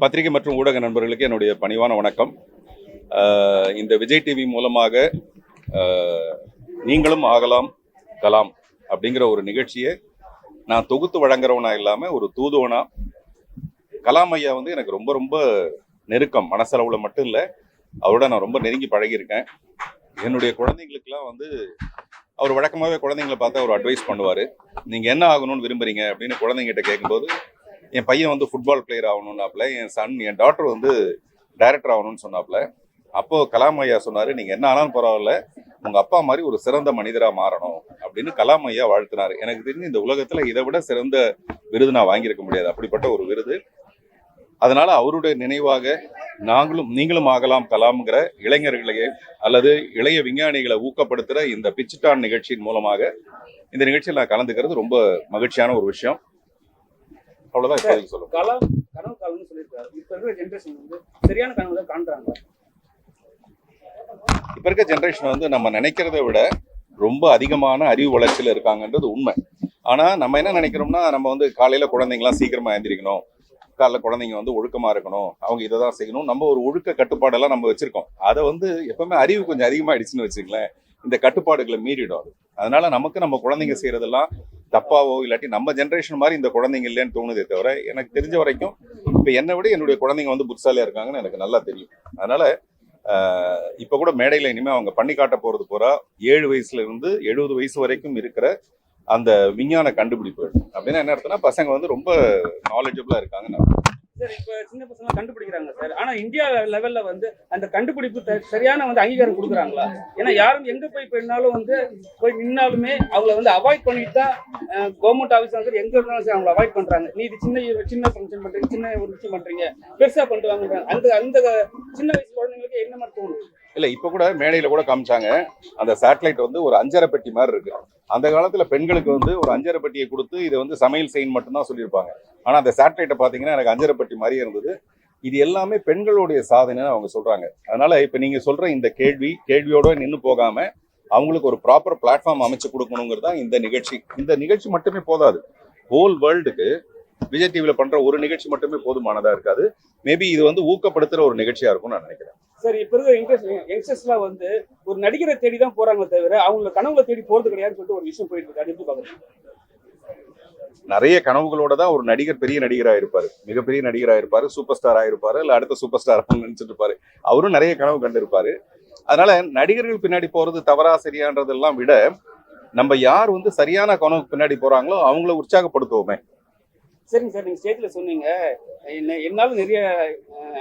பத்திரிகை மற்றும் ஊடக நண்பர்களுக்கு என்னுடைய பணிவான வணக்கம். இந்த விஜய் டிவி மூலமாக நீங்களும் ஆகலாம் கலாம் அப்படிங்கிற ஒரு நிகழ்ச்சியை நான் தொகுத்து வழங்குறவனா இல்லாமல் ஒரு தூதுவனா கலாம் ஐயா வந்து எனக்கு ரொம்ப ரொம்ப நெருக்கம். மனசளவில் மட்டும் இல்லை அவரோட நான் ரொம்ப நெருங்கி பழகியிருக்கேன். என்னுடைய குழந்தைங்களுக்கெல்லாம் வந்து அவர் வழக்கமாகவே குழந்தைங்களை பார்த்து அவர் அட்வைஸ் பண்ணுவார். நீங்கள் என்ன ஆகணும்னு விரும்புகிறீங்க அப்படின்னு குழந்தைங்கிட்ட கேட்கும்போது என் பையன் வந்து ஃபுட்பால் பிளேயர் ஆகணும்னாப்புல என் சன் என் டாக்டர் வந்து டைரக்டர் ஆகணும்னு சொன்னாப்புல. அப்போது கலாம் ஐயா சொன்னார் நீங்கள் என்ன ஆனாலும் பரவாயில்ல உங்கள் அப்பா மாதிரி ஒரு சிறந்த மனிதராக மாறணும் அப்படின்னு கலாம் ஐயா வாழ்த்தினார். எனக்கு தெரிஞ்சு இந்த உலகத்தில் இதை விட சிறந்த விருது நான் வாங்கியிருக்க முடியாது. அப்படிப்பட்ட ஒரு விருது. அதனால அவருடைய நினைவாக நாங்களும் நீங்களும் ஆகலாம் கலாம்ங்கிற இளைஞர்களையே அல்லது இளைய விஞ்ஞானிகளை ஊக்கப்படுத்துகிற இந்த பிச்சிட்டான் நிகழ்ச்சியின் மூலமாக இந்த நிகழ்ச்சியில் நான் கலந்துக்கிறது ரொம்ப மகிழ்ச்சியான ஒரு விஷயம். அவ்வளவுதான் இப்போதைக்கு சொல்லுங்க. கலாம் கனவு காலம்னு சொல்லியிருக்காரு. இப்ப இருக்கிற ஜென்ரேஷன் வந்து சரியான கனவு தான் காண்றாங்க. இப்ப இருக்க ஜென்ரேஷன் வந்து நம்ம நினைக்கிறத விட ரொம்ப அதிகமான அறிவு வளர்ச்சியில இருக்காங்கன்றது உண்மை. ஆனா நம்ம என்ன நினைக்கிறோம்னா நம்ம வந்து காலையில குழந்தைங்களாம் சீக்கிரமா எந்திரிக்கணும் காலைல குழந்தைங்க வந்து ஒழுக்கமா இருக்கணும். அவங்க இதை தான் செய்யணும். நம்ம ஒரு ஒழுக்க கட்டுப்பாடெல்லாம் நம்ம வச்சிருக்கோம். அதை வந்து எப்பவுமே அறிவு கொஞ்சம் அதிகமாயிடுச்சுன்னு வச்சுங்களேன் இந்த கட்டுப்பாடுகளை மீறிடும் அது. அதனால நமக்கு நம்ம குழந்தைங்க செய்யறதெல்லாம் தப்பாவோ இல்லாட்டி நம்ம ஜென்ரேஷன் மாதிரி இந்த குழந்தைங்க இல்லைன்னு தோணுதே தவிர எனக்கு தெரிஞ்ச வரைக்கும் இப்போ என்னை விட என்னுடைய குழந்தைங்க வந்து புத்திசாலியா இருக்காங்கன்னு எனக்கு நல்லா தெரியும். அதனால இப்போ கூட மேடையில் இனிமேல் அவங்க பண்ணி காட்ட போகிறது பூரா ஏழு வயசுலேருந்து எழுபது வயசு வரைக்கும் இருக்கிற அந்த விஞ்ஞான கண்டுபிடிப்புகள். அப்படின்னா என்ன அர்த்தம்னா பசங்க வந்து ரொம்ப நாலேஜபிளாக இருக்காங்க சார் இப்ப சின்ன பசங்க கண்டுபிடிக்கிறாங்க சார். ஆனா இந்தியா லெவல்ல வந்து அந்த கண்டுபிடிப்பு சரியான வந்து அங்கீகாரம் கொடுக்குறாங்களா? ஏன்னா யாரும் எங்க போய் போயினாலும் வந்து போய் நின்னாலுமே அவங்கள வந்து அவாய்ட் பண்ணிட்டு தான் கவர்மெண்ட் ஆஃபீஸ் சரி எங்க இருந்தாலும் சரி அவங்கள அவாய்ட் பண்றாங்க. நீ இது சின்ன சின்ன ஃபங்க்ஷன் பண்றீங்க சின்ன ஒரு விஷயம் பண்றீங்க பெருசா பண்ணிட்டு வாங்குறாங்க அந்த அந்த சின்ன வயசு குழந்தைங்களுக்கு என்ன மாதிரி தோணும்? இல்ல இப்ப கூட மேடையில கூட காமிச்சாங்க. அந்த சேட்டலைட் வந்து ஒரு அஞ்சரை பெட்டி மாதிரி இருக்கு. அந்த காலத்துல பெண்களுக்கு வந்து ஒரு அஞ்சரை பெட்டியை கொடுத்து இதை வந்து சமையல் செய்யணும் மட்டும்தான் சொல்லியிருப்பாங்க. ஆனா அந்த சேட்டலைட்டை பாத்தீங்கன்னா எனக்கு அஞ்சரை பெட்டி மாதிரியே இருந்தது. இது எல்லாமே பெண்களுடைய சாதனைன்னு அவங்க சொல்றாங்க. அதனால இப்ப நீங்க சொல்ற இந்த கேள்வி கேள்வியோட நின்று போகாம அவங்களுக்கு ஒரு ப்ராப்பர் பிளாட்ஃபார்ம் அமைச்சு கொடுக்கணுங்கிறது தான் இந்த நிகழ்ச்சி. இந்த நிகழ்ச்சி மட்டுமே போதாது. ஹோல் வேர்ல்டுக்கு விஜய் டிவில பண்ற ஒரு நிகழ்ச்சி மட்டுமே போதுமானதா இருக்காது. மேபி இது வந்து ஊக்கப்படுத்துற ஒரு நிகழ்ச்சியா இருக்கும்னு நான் நினைக்கிறேன். சரி இப்ப இருக்கிற யங்ஸ்டர்ஸ் யங்ஸ்டர்ஸ்லாம் வந்து ஒரு நடிகரை தேடி தான் போறாங்க தவிர அவங்கள கனவுல தேடி போறது கிடையாதுன்னு சொல்லிட்டு ஒரு விஷயம் போயிட்டு இருக்கு. அது எப்படி பாக்குறீங்க நிறைய கனவுகளோட தான் ஒரு நடிகர் பெரிய நடிகரா இருப்பாரு. மிகப்பெரிய நடிகரா இருப்பாரு சூப்பர் ஸ்டாரா இருப்பாரு இல்ல அடுத்த சூப்பர் ஸ்டார் நினைச்சிட்டு இருப்பாரு. அவரும் நிறைய கனவு கண்டிருப்பாரு. அதனால நடிகர்கள் பின்னாடி போறது தவறா சரியான்றதெல்லாம் விட நம்ம யார் வந்து சரியான கனவு பின்னாடி போறாங்களோ அவங்கள உற்சாகப்படுத்துவோமே. சரிங்க சார் நீங்க ஸ்டேஜ்ல சொன்னீங்க. என்ன என்னால நிறைய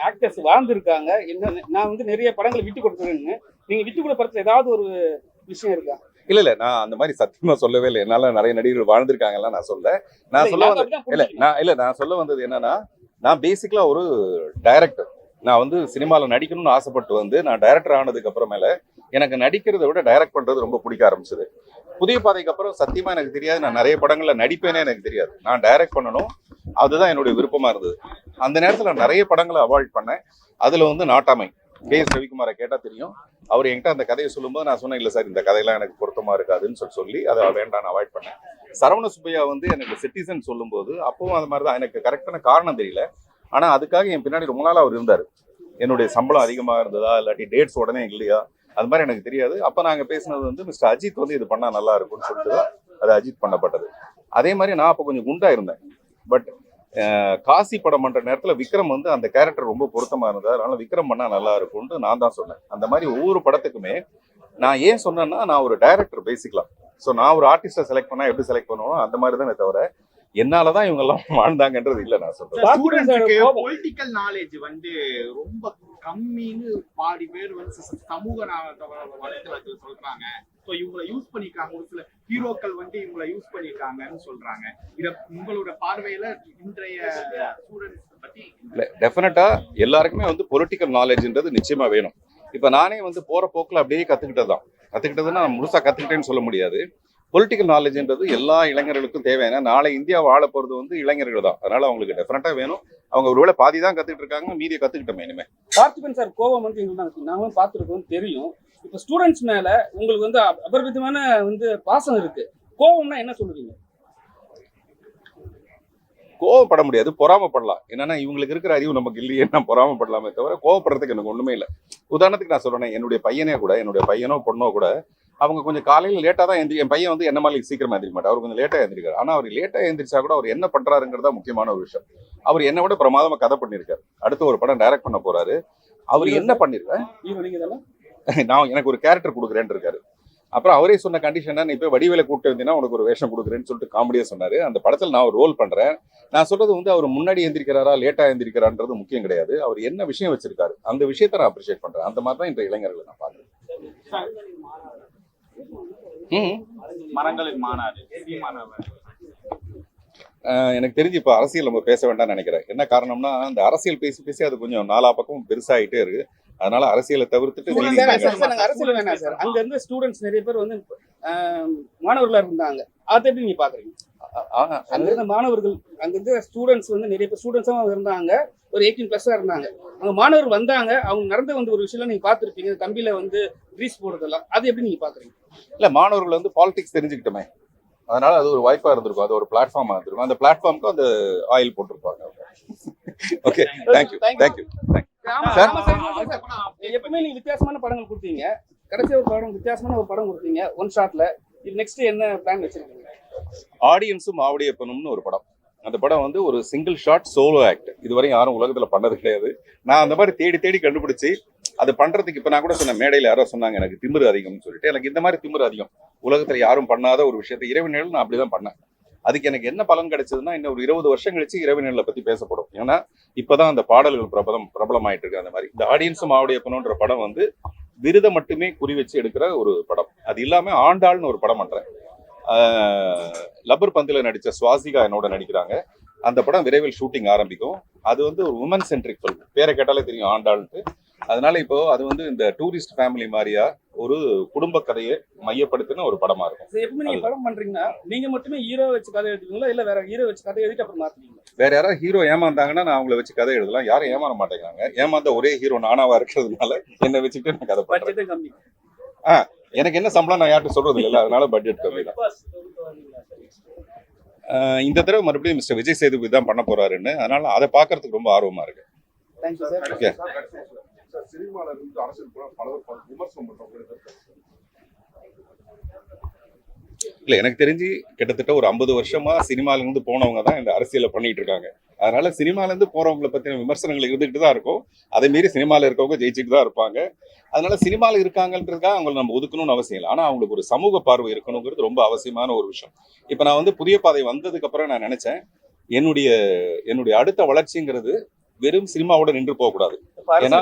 ஆக்டர்ஸ் வாழ்ந்துருக்காங்க. என்ன நான் வந்து நிறைய படங்களை விட்டு கொடுத்துருக்கேன்னு நீங்க விட்டு கொடுத்த படத்துல ஏதாவது ஒரு விஷயம் இருக்கா? இல்ல இல்ல. நான் அந்த மாதிரி சத்தியமா சொல்லவே இல்லை. என்னால நிறைய நடிகர்கள் வாழ்ந்திருக்காங்கலாம் நான் சொல்ல நான் சொல்ல நாங்க வந்து அப்படிதான் இல்ல. நான் இல்ல நான் சொல்ல வந்தது என்னன்னா நான் பேசிக்கலா ஒரு டைரக்டர் நான் வந்து சினிமால நடிக்கணும்னு ஆசைப்பட்டு வந்து நான் டைரக்டர் ஆனதுக்கு அப்புறமேல எனக்கு நடிக்கிறதை விட டைரக்ட் பண்றது ரொம்ப பிடிக்க ஆரம்பிச்சது. புதிய பாதைக்கு அப்புறம் சத்தியமா எனக்கு தெரியாது. நான் நிறைய படங்கள்ல நடிப்பேனே எனக்கு தெரியாது. நான் டைரக்ட் பண்ணணும். அதுதான் என்னுடைய விருப்பமா இருந்தது. அந்த நேரத்துல நான் நிறைய படங்களை அவாய்ட் பண்ணேன். அதுல வந்து நாட்டாமை. கே எஸ் ரவிக்குமாரை கேட்டால் தெரியும். அவர் என்கிட்ட அந்த கதையை சொல்லும்போது நான் சொன்னேன் இல்லை சார் இந்த கதையெல்லாம் எனக்கு பொருத்தமாக இருக்காதுன்னு சொல்லி சொல்லி அதை வேண்டாம் நான் அவாய்ட் பண்ணேன். சரவண சுப்பையா வந்து எனக்கு சிட்டிசன் சொல்லும்போது அப்பவும் அது மாதிரி தான் எனக்கு கரெக்டான காரணம் தெரியல. ஆனால் அதுக்காக என் பின்னாடி ரொம்ப நாள் அவர் இருந்தார். என்னுடைய சம்பளம் அதிகமாக இருந்ததா இல்லாட்டி டேட்ஸ் உடனே இல்லையா அது மாதிரி எனக்கு தெரியாது. அப்ப நாங்க பேசினது வந்து மிஸ்டர் அஜித் வந்து இது பண்ணா நல்லா இருக்கும்னு சொல்லிட்டு தான் அது அஜித் பண்ணப்பட்டது. அதே மாதிரி நான் அப்ப கொஞ்சம் குண்டா இருந்தேன். பட் காசி படம் பண்ற நேரத்துல விக்ரம் வந்து அந்த கேரக்டர் ரொம்ப பொருத்தமா இருந்தது. அதனால விக்ரம் பண்ணா நல்லா இருக்கும்னு நான் தான் சொன்னேன். அந்த மாதிரி ஒவ்வொரு படத்துக்குமே நான் ஏன் சொன்னேன்னா நான் ஒரு டைரக்டர் பேசிக்கலாம். ஸோ நான் ஒரு ஆர்டிஸ்டை செலக்ட் பண்ணா எப்படி செலக்ட் பண்ணுவோம் அந்த மாதிரி தானே தவிர என்னாலதான் இவங்க எல்லாம் வாழ்ந்தாங்கன்றது இல்ல நான் சொல்றேன். பொலிட்டிக்கல் நாலேஜ் வந்து ரொம்ப கம்மின்னு பாதி பேர் வந்து சமூக நா- சொல்றாங்க. ஸோ இவங்களை யூஸ் பண்ணிக்காங்க ஒரு சில ஹீரோக்கள் வந்து இவங்களை யூஸ் பண்ணிருக்காங்கன்னு சொல்றாங்க. இத உங்களோட பார்வையில இன்றைய ஸ்டூடெண்ட்ஸ் பத்தி இல்லை டெஃபினட்டா எல்லாருக்குமே வந்து பொலிட்டிக்கல் நாலேஜ்ன்றது நிச்சயமா வேணும். இப்போ நானே வந்து போற போக்கில் அப்படியே கத்துக்கிட்டதுதான். கத்துக்கிட்டதுன்னா நான் முழுசா கத்துக்கிட்டேன்னு சொல்ல முடியாது. பொலிட்டிக்கல் நாலேஜ்ன்றது எல்லா இளைஞர்களுக்கும் தேவை. ஏன்னா நாளை இந்தியா வாழ போகிறது வந்து இளைஞர்கள் தான். அதனால் அவங்களுக்கு டெஃபினட்டா வேணும். அவங்க ஒருவேளை பாதி தான் கத்துக்கிட்டு இருக்காங்க மீதியை கத்துக்கிட்டோமே இனிமே. பார்த்திபன் சார் கோபம் வந்து எங்களுக்கு நாங்களும் பார்த்துருக்கோம் தெரியும். இப்போ ஸ்டூடெண்ட்ஸ் மேல உங்களுக்கு வந்து அப- அபரிமிதமான வந்து பாசம் இருக்கு. கோபம்னா என்ன சொல்லுவீங்க? கோவப்பட முடியாது பொறாமப்படலாம். என்னன்னா இவங்களுக்கு இருக்கிற அறிவு நமக்கு இல்லையே நான் பொறாமப்படலாமே தவிர கோவப்படுறதுக்கு எனக்கு ஒண்ணுமே இல்லை. உதாரணத்துக்கு நான் சொல்றேன் என்னுடைய பையனே கூட என்னுடைய பையனோ பொண்ணோ கூட அவங்க கொஞ்சம் காலையில் லேட்டாக தான் எந்திரி என் பையன் வந்து என்ன மாதிரி சீக்கிரமா எந்திரிக்க மாட்டார் அவர் கொஞ்சம் லேட்டாக எந்திரிக்காரு ஆனால் அவர் லேட்டாக எந்திரிச்சா கூட அவர் என்ன பண்றாருங்கிறது தான் முக்கியமான ஒரு விஷயம். அவர் என்னை விட பிரமாதமா கதை பண்ணியிருக்காரு. அடுத்து ஒரு படம் டைரக்ட் பண்ண போறாரு. அவர் என்ன பண்ணிருக்காரு நான் எனக்கு ஒரு கேரக்டர் கொடுக்குறேன்னு இருக்காரு. அப்புறம் அவரே சொன்ன கண்டிஷன் நீ போய் வடிவேல கூப்பிட்டு வந்தீங்கன்னா உனக்கு ஒரு வேஷம் கொடுக்குறேன்னு சொல்லிட்டு காமெடியா சொன்னாரு. அந்த படத்தில் நான் ஒரு ரோல் பண்றேன். நான் சொல்றது வந்து அவர் முன்னாடி எந்திரிக்கிறாரா லேட்டா எந்திரிக்கிறான்றது முக்கியம் கிடையாது. அவர் என்ன விஷயம் வச்சிருக்காரு அந்த விஷயத்தை நான் அப்ரிஷியேட் பண்றேன். அந்த மாதிரி தான் இந்த இளைஞர்களை நான் பாக்குறேன் ம் மரங்களின் மாநாடு எனக்கு தெரிஞ்சு இப்போ அரசியல் நம்ம பேச வேண்டாம்னு நினைக்கிறேன். என்ன காரணம்னா அந்த அரசியல் பேசி பேசி அது கொஞ்சம் நாலா பக்கம் பெருசாயிட்டே இருக்கு. அதனால அரசியலை தவிர்த்துட்டு அரசியல் வேணாம் சார். அங்க இருந்து ஸ்டூடெண்ட்ஸ் நிறைய பேர் வந்து ஆஹ், மாணவர்களா இருந்தாங்க. அதை எப்படி நீங்க பாக்குறீங்க? ஆஹ் அங்க இருந்த மாணவர்கள் அங்க இருந்த ஸ்டூடெண்ட்ஸ் வந்து நிறைய பேர் ஸ்டூடெண்ட்ஸா இருந்தாங்க. ஒரு எயிட்டீன் பிளஸ்ஸா இருந்தாங்க. அவங்க மாணவர்கள் வந்தாங்க. அவங்க நடந்து வந்த ஒரு விஷயம் நீங்க பாத்துருப்பீங்க தம்பியில வந்து கிரீஸ் போடுறதெல்லாம். அது எப்படி நீங்க பாக்குறீங்க? இல்ல மாணவர்கள் வந்து பாலிடிக்ஸ் தெரிஞ்சுக்கிட்டோமே. அதனால அது ஒரு வாய்ப்பா இருந்திருக்கும். அது ஒரு பிளாட்ஃபார்மா இருந்திருக்கும். அந்த பிளாட்ஃபார்முக்கு அந்த ஆயில் போட்டிருப்பாங்க ஓகே தேங்க்யூ தேங்க்யூ சார். எப்பவுமே நீங்க வித்தியாசமான படங்கள் கொடுத்தீங்க. கடைசி ஒரு படம் வித்தியாசமான ஒரு படம் கொடுத்தீங்க ஒன் ஷாட்ல இது நெக்ஸ்ட் என்ன பிளான் வச்சிருக்கீங்க? ஆடியன்ஸும் ஆவடியப்பனும்னு ஒரு படம். அந்த படம் வந்து ஒரு சிங்கிள் ஷாட் சோலோ ஆக்ட் இதுவரை யாரும் உலகத்துல பண்ணது கிடையாது. நான் அந்த மாதிரி தேடி தேடி கண்டுபிடிச்சு அது பண்றதுக்கு இப்ப நான் கூட சொன்ன மேடையில யாரோ சொன்னாங்க எனக்கு திமிரு அதிகம்னு சொல்லிட்டு. எனக்கு இந்த மாதிரி திமிரு அதிகம். உலகத்துல யாரும் பண்ணாத ஒரு விஷயத்தை இறைவனில் நான் அப்படிதான் பண்ணேன். அதுக்கு எனக்கு என்ன பலன் கிடைச்சதுன்னா இன்னும் ஒரு இருபது வருஷம் கழிச்சு இறைவனில பத்தி பேசப்படும். ஏன்னா இப்பதான் அந்த பாடல்கள் பிரபலம் பிரபலமாயிட்டு இருக்கு அந்த மாதிரி. இந்த ஆடியன்ஸும் ஆவடியப்பனுன்ற படம் வந்து விருதை மட்டுமே குறி வச்சு எடுக்கிற ஒரு படம். அது இல்லாம ஆண்டாள்னு ஒரு படம் பண்ணுறேன் ஆஹ் லப்பர் பந்தில் நடிச்ச சுவாசிகா என்னோட நடிக்கிறாங்க. அந்த படம் விரைவில் ஷூட்டிங் ஆரம்பிக்கும். அது வந்து ஒரு உமன் சென்ட்ரிக் ஃபில்ம் பேரை கேட்டாலே தெரியும் ஆண்டாள்ன்ட்டு. அதனால இப்போ அது வந்து இந்த டூரிஸ்ட் ஃபேமிலி மாதிரியா ஒரு குடும்ப கதையை மையப்படுத்தின ஒரு படமா இருக்கும். எப்பவுமே நீங்க படம் பண்றீங்கன்னா நீங்க மட்டுமே ஹீரோ வச்சு கதை எழுதுவீங்களா? இல்ல வேற ஹீரோ வச்சு கதை எழுதிட்டு அப்புறம் மாத்துவீங்களா? வேற யாராவது ஹீரோ ஏமாந்தாங்கன்னா நான் அவங்கள வச்சு கதை எழுதலாம். யாரும் ஏமாற மாட்டேங்கிறாங்க. ஏமாந்த ஒரே ஹீரோ நானாவா இருக்கிறதுனால என்னை வச்சுட்டு நான் கதை பட்ஜெட்டும் கம்மி. எனக்கு என்ன சம்பளம் நான் யார்கிட்ட சொல்றது இல்லை அதனால பட்ஜெட் கம்மி தான். இந்த தடவை மறுபடியும் மிஸ்டர் விஜய் சேதுபதி தான் பண்ண போறாருன்னு. அதனால அதை பார்க்கறதுக்கு ரொம்ப ஆர்வமா இருக்கு. தேங்க்யூ சார் ஓகே சார் சினிமால இருந்து அரசியல் கூட பல பல விமர்சனம் பண்றவங்க இல்லை எனக்கு தெரிஞ்சு கிட்டத்தட்ட ஒரு ஐம்பது வருஷமா சினிமாலேருந்து போனவங்க தான் இந்த அரசியலை பண்ணிட்டு இருக்காங்க. அதனால சினிமாலேருந்து போறவங்கள போறவங்களை பத்தின விமர்சனங்கள் இருந்துகிட்டு தான் இருக்கும். அதே மீறி சினிமாவில் இருக்கவங்க ஜெயிச்சுட்டு தான் இருப்பாங்க. அதனால சினிமாவில் இருக்காங்கன்றதுக்காக அவங்களை நம்ம ஒதுக்கணும்னு அவசியம் இல்லை. ஆனால் அவங்களுக்கு ஒரு சமூக பார்வை இருக்கணுங்கிறது ரொம்ப அவசியமான ஒரு விஷயம். இப்போ நான் வந்து புதிய பாதை வந்ததுக்கு அப்புறம் நான் நினைச்சேன் என்னுடைய என்னுடைய அடுத்த வளர்ச்சிங்கிறது வெறும் சினிமாவோட நின்று போகக்கூடாது. ஏன்னா-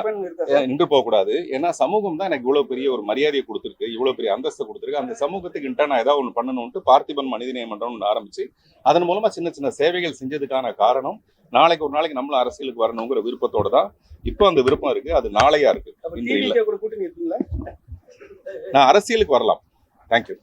நின்று போகக்கூடாது ஏன்னா சமூகம் தான் எனக்கு இவ்வளவு பெரிய ஒரு மரியாதையை கொடுத்துருக்கு இவ்வளவு பெரிய அந்தஸ்தை கொடுத்துருக்கு. அந்த சமூகத்துக்கு இன்டா நான் ஏதாவது ஒன்று பண்ணணும்ட்டு பார்த்திபன் மனிதநேய மன்றம்னு ஆரம்பிச்சு அதன் மூலமா சின்ன சின்ன சேவைகள் செஞ்சதுக்கான காரணம் நாளைக்கு ஒரு நாளைக்கு நம்மளும் அரசியலுக்கு வரணுங்கிற விருப்பத்தோட தான் இப்போ அந்த விருப்பம் இருக்கு. அது நாளையா இருக்கு. நான் அரசியலுக்கு வரலாம். தேங்க்யூ